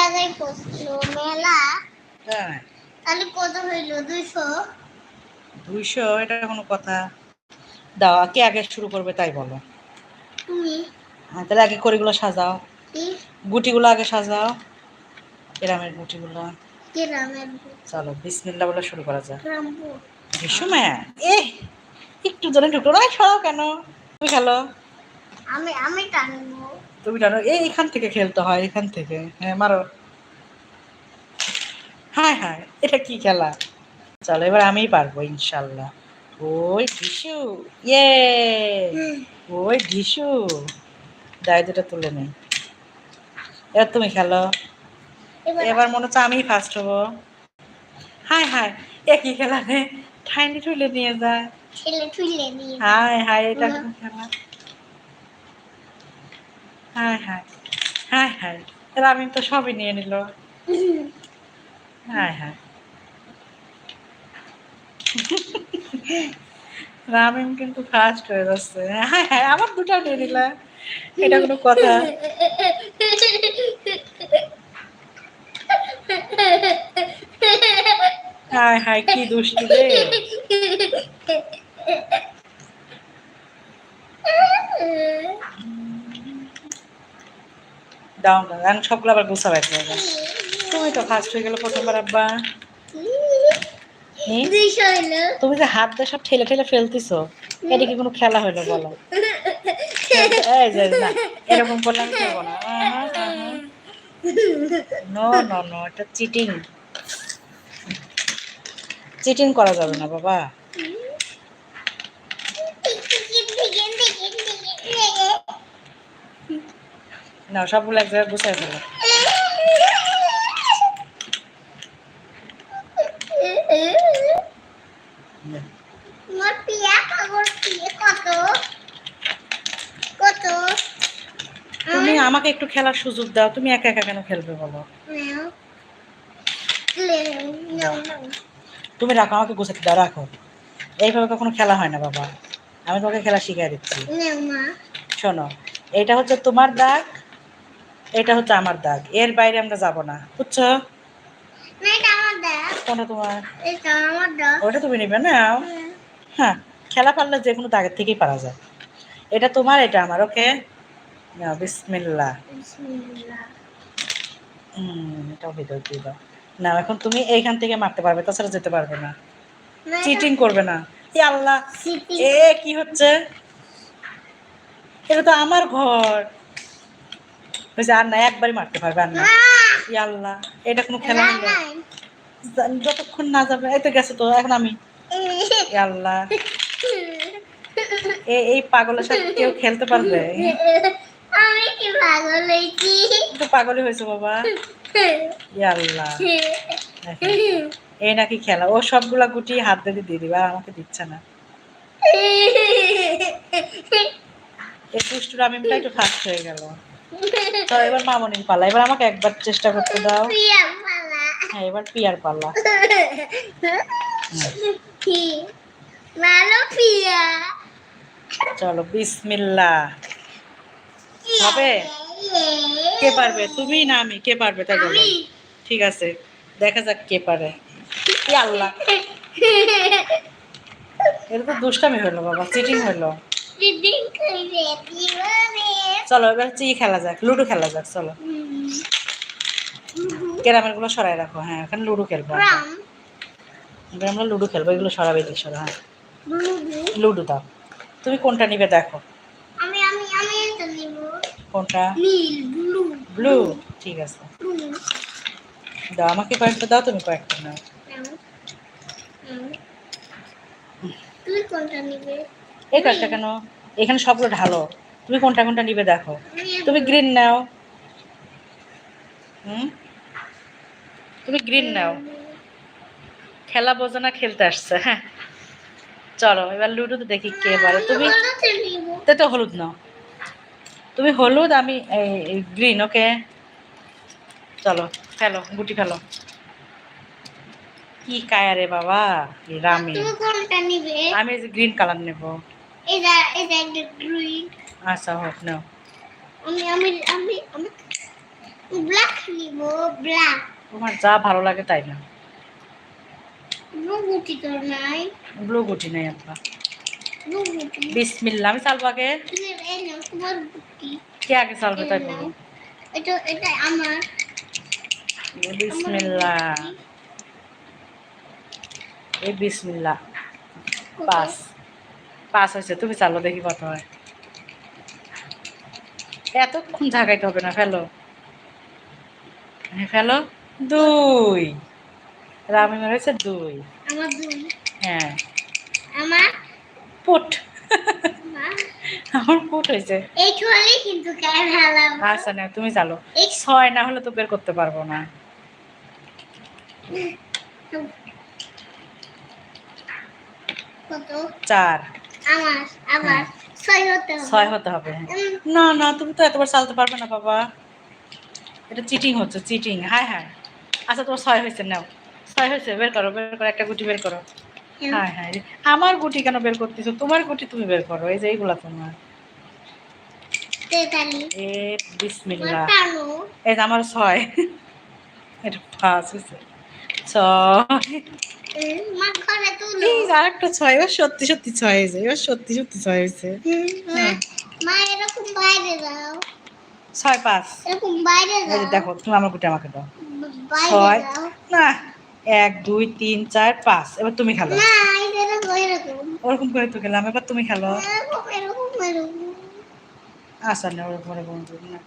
জায়গায় পড়ছিল মেলা। হ্যাঁ। তাহলে কত হইল? দুইশো? দুইশো এটা কোনো কথা। দাও কে আগে শুরু করবে তাই বলো। তুমি। হ্যাঁ তাহলে আগে করিগুলো সাজাও। গুটিগুলো আগে সাজাও। এরামের গুটিগুলো। চলো বিসমিল্লা বলে শুরু করা যাক। গ্রাম এ একটু জনে ঢুকলো। না সরাও কেন? তুমি খেলো। আমি আমি টানবো। তুমি জানো এই এখান থেকে খেলতে হয় এখান থেকে। হ্যাঁ মারো। হ্যাঁ হ্যাঁ এটা কি খেলা? চলো এবার আমিই পারব ইনশাল্লাহ। ওই ঢিসু ইয়ে! ওই ঢিসু দায় দুটো তুলে নেই এবার তুমি খেলো। এবার মনে হচ্ছে আমিই ফার্স্ট হব। হাই হাই একই খেলা রে? ঠাইনি তুলে নিয়ে যায় ঠুলে হাই হাই এটা খেলা? Hi hi hi hi Ramin তো সবই নিয়ে নিল। হাই হাই রামিন কিন্তু ফার্স্ট হয়ে যাচ্ছে। হাই হাই আবার দুটো নিয়ে নিলা। এটা কোনো কথা? হাই হাই কি দুষ্টু রে। দাও না আমি সবগুলো আবার গুছাবো এক জায়গায় তুমি তো ফার্স্ট হয়ে গেলে প্রথমবার, আব্বা। তুমি যে হাত দিয়ে সব ঠেলে ঠেলে ফেলতেছো, এটা কি কোনো খেলা হলো বলো? এরকম করলে আমি খেলব না। নো নো নো এটা চিটিং চিটিং করা যাবে না, বাবা। না সবগুলো এক জায়গায় গুছাই ফেলো। তুমি আমাকে একটু খেলার সুযোগ দাও তুমি একা একা কেন খেলবে বলো? তুমি রাখো আমাকে গুছাতে দাও রাখো। এইভাবে কখনো খেলা হয় না বাবা। আমি তোমাকে খেলা শিখিয়ে দিচ্ছি। শোনো এটা হচ্ছে তোমার দাগ এটা হচ্ছে আমার দাগ। এর বাইরে আমরা যাব না। বুঝছ? কোনটা তোমার? ওটা তুমি নিবে না হ্যাঁ খেলা পারলে যে কোনো দাগের থেকেই পারা যায়। এটা তোমার এটা আমার ওকে? এটাও ভিতর দিয়ে দাও। না এখন তুমি এইখান থেকে মারতে পারবে তাছাড়া যেতে পারবে না। চিটিং করবে না। আল্লাহ! এ কি হচ্ছে? এটা তো আমার ঘর। হয়েছে আর না একবারই মারতে পারবে আর না। আল্লাহ এটা কোনো খেলা হলো? যতক্ষণ না যাবে এই তো গেছে তো এখন আমি। আল্লাহ এ এই পাগলের সাথে কেউ খেলতে পারবে? আমি কি পাগল হয়েছি? তো পাগলই হয়েছে বাবা। আল্লাহ এই নাকি খেলা। ও সবগুলা গুটি হাত দিয়ে দিয়ে দিবা আর আমাকে দিচ্ছে না। এই দুষ্টুর আমি একটু ফার্স্ট হয়ে গেল। তো এবার মামনির পালা। এবার আমাকে একবার চেষ্টা করতে দাও। হ্যাঁ এবার পিয়ার পাল্লা কি? চলো বিসমিল্লা হবে? কে পারবে? তুমি না আমি? কে পারবে? তাই বলো। ঠিক আছে দেখা যাক কে পারে। আল্লাহ। এটা তো দুষ্টামি হলো বাবা। চিটিং হলো। দিবানে চলো এবার হচ্ছে ই খেলা যাক লুডো খেলা যাক চলো। ক্যারামেলগুলো সরাই রাখো হ্যাঁ এখানে লুডো খেলব। এবার আমরা লুডো খেলব এগুলো সরাবে এদিকে সরা হ্যাঁ। লুডো। দাও। তুমি কোনটা নিবে দেখো। আমি আমি আমি এটা নিব। কোনটা? নীল ব্লু। ব্লু ঠিক আছে। দাও আমাকে কয়েকটা দাও তুমি কয়েকটা নাও। তুই কোনটা নিবে? এই কয়েকটা কেন? এখানে সবগুলো ঢালো। তুমি কোনটা কোনটা নিবে দেখো। তুমি গ্রিন নাও। হুম? তুমি গ্রিন নাও। খেলা বোঝো না খেলতে আসছে হ্যাঁ। চলো এবার লুডোতে দেখি কে পারে। তুমি তো তো হলুদ নাও। তুমি হলুদ আমি গ্রিন ওকে চলো ফেলো গুটি ফেলো। কি কায়া রে বাবা রামি আমি গ্রিন কালার নেব। আচ্ছা হোক নাও। আমি আমি আমি আমি ব্ল্যাক নিব ব্ল্যাক তোমার যা ভালো লাগে তাই না ব্লু গুটি তো নাই। ব্লু গুটি নেই আপা ব্লু গুটি বিসমিল্লা আমি চালবো আগে। তোমার গুটি কে আগে চালবে তাই বলো? এটা এটা আমার। বিসমিল্লা এই বিসমিল্লা কত? পাস। পাস হয়েছে তুমি চালো দেখি কত হয়। এতক্ষণ ঝাঁকাইতে হবে না ফেলো। হ্যাঁ ফেলো। দুই। রামিমের হয়েছে দুই। হ্যাঁ। আমার? পুট। আমার? পুট হয়েছে। আচ্ছা না তুমি চালো। ছয় না হলে তো বের করতে পারব না। চার। আমার আবার ছয় হতে হবে। হ্যাঁ। না না তুমি তো এতবার চালতে পারবে না বাবা। এটা চিটিং হচ্ছে চিটিং হ্যাঁ হ্যাঁ। আচ্ছা তোমার ছয় হয়েছে নাও। ছয় হয়েছে বের করো বের করো একটা গুটি বের করো। হ্যাঁ হ্যাঁ। আমার গুটি কেন বের করতেছো? তোমার গুটি তুমি বের করো এই যে এইগুলা তোমার। এ বিসমিল্লা এই আমার ছয়। এটা পাঁচ হয়েছে। ছয়। ছয় এবার সত্যি সত্যি ছয় হয়েছে এবার সত্যি সত্যি ছয় হয়েছে। মা মা এরকম বাইরে দাও ছয় পাঁচ। এরকম বাইরে দাও দেখো তুমি আমার গুটি আমাকে দাও। ছয়। না এক দুই তিন চার পাঁচ। এবার তুমি খেলো। ওরকম করে তো খেলাম এবার তুমি খেলো। আচ্ছা না ওরকম ওরকম না।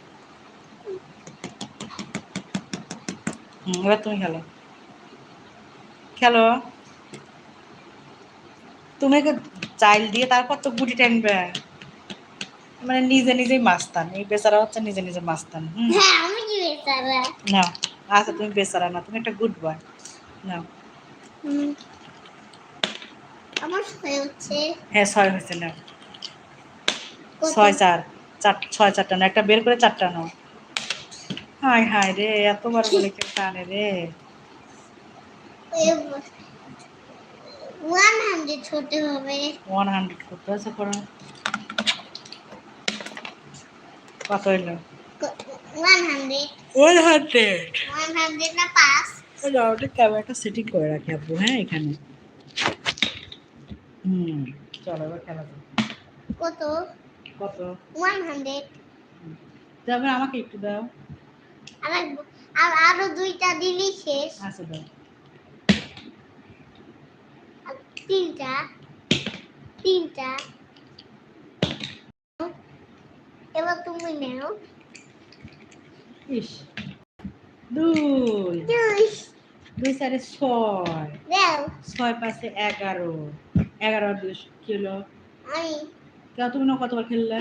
এবার তুমি খেলো। খেলো। তুমি চাইল দিয়ে তারপর তো গুটি টানবে। মানে নিজে নিজেই মাস্তান। এই বেচারা হচ্ছে নিজে নিজে মাস্তান। হ্যাঁ নাও আচ্ছা তুমি বেচারা না তুমি একটা গুড বয় না। আমার ছয় হচ্ছে। হ্যাঁ ছয় হয়েছে কত? ছয় চার। চার ছয় চারটা না একটা বের করে চারটা নাও। হায় হায় রে এতবার বলে কেউ টানে রে। হতে হবে করতে আছে করো কত না ক্যামেরাটা সেটিং করে রাখি আপু হ্যাঁ এখানে হুম চলো এবার খেলা যাক। কত কত ওয়ান হান্ড্রেড যাবে আমাকে একটু দাও আর আরও দুইটা দিলি শেষ আচ্ছা দাও আর তিনটা তিনটা। এবার তুমি নেও। ইস দুই। দুই। দুই চারে ছয়। ছয় পাঁচে এগারো। এগারো দুই কি হলো? আমি কেউ তুমি না কতবার খেললে?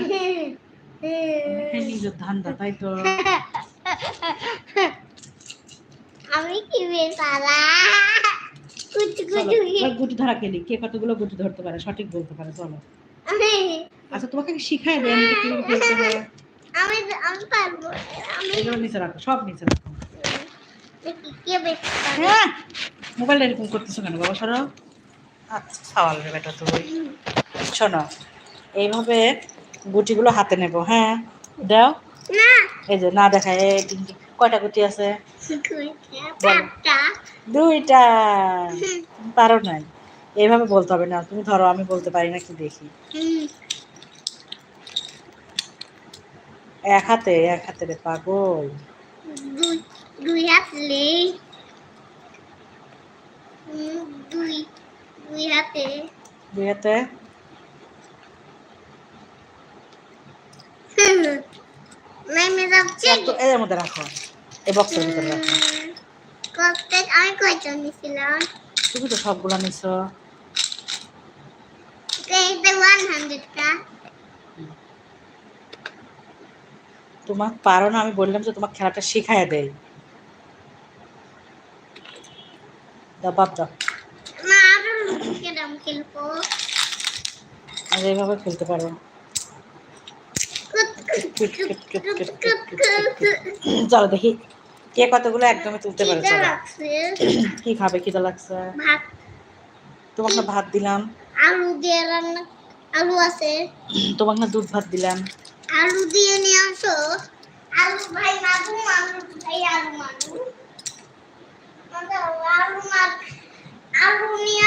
নিজের ধান্দা তাই তো। আমি কি বেচারা কুচু চলো কুচু এবার গুটি ধরা খেলি কে কতগুলো গুটি ধরতে পারে? সঠিক বলতে পারে চলো। আচ্ছা তোমাকে শিখাই দেয়? আমি কীভাবে খেলতে হয়। আমি আমি পারব। আমি এগুলো নিচে রাখো সব নিচে রাখো। হ্যাঁ! মোবাইলটা এরকম করতেছো কেন বাবা সরো। আচ্ছা সওয়াল রে বেটা তুই। শোনো এইভাবে গুটিগুলো হাতে নেব হ্যাঁ? দাও। না। এই যে না দেখায় কয়টা গুটি আছে? দুইটা। পারো নাই। এইভাবে বলতে হবে না তুমি ধরো আমি বলতে পারি না কি দেখি। এক হাতে এক হাতে রে পাগল। দুই হাত। দুই দুই হাতে। দুই হাতে। এর মধ্যে রাখো। এই বক্সের ভিতরে রাখো। কত আমি কয়টা নিছিলাম? তুমি তো সবগুলো নিছো। এইটা তোমার পারো না আমি বললাম যে তোমার খেলাটা শিখায় দেয় দাও বাপ দাও। না আরও কেরাম খেলব? আর এইভাবে খেলতে পারো। চলো দেখি। কে কতগুলো একদমই তুলতে পারে কি খাবে? খিদে লাগছে। ভাত। তোমাকে ভাত দিলাম। আলু দিয়ে রান্না আলু আছে। তোমাকে না দুধ ভাত দিলাম। আলু দিয়ে নিয়ে আসো। আলু ভাই মাগু আলু ভাই আলু মাগু আলু মাগ আলু নিয়ে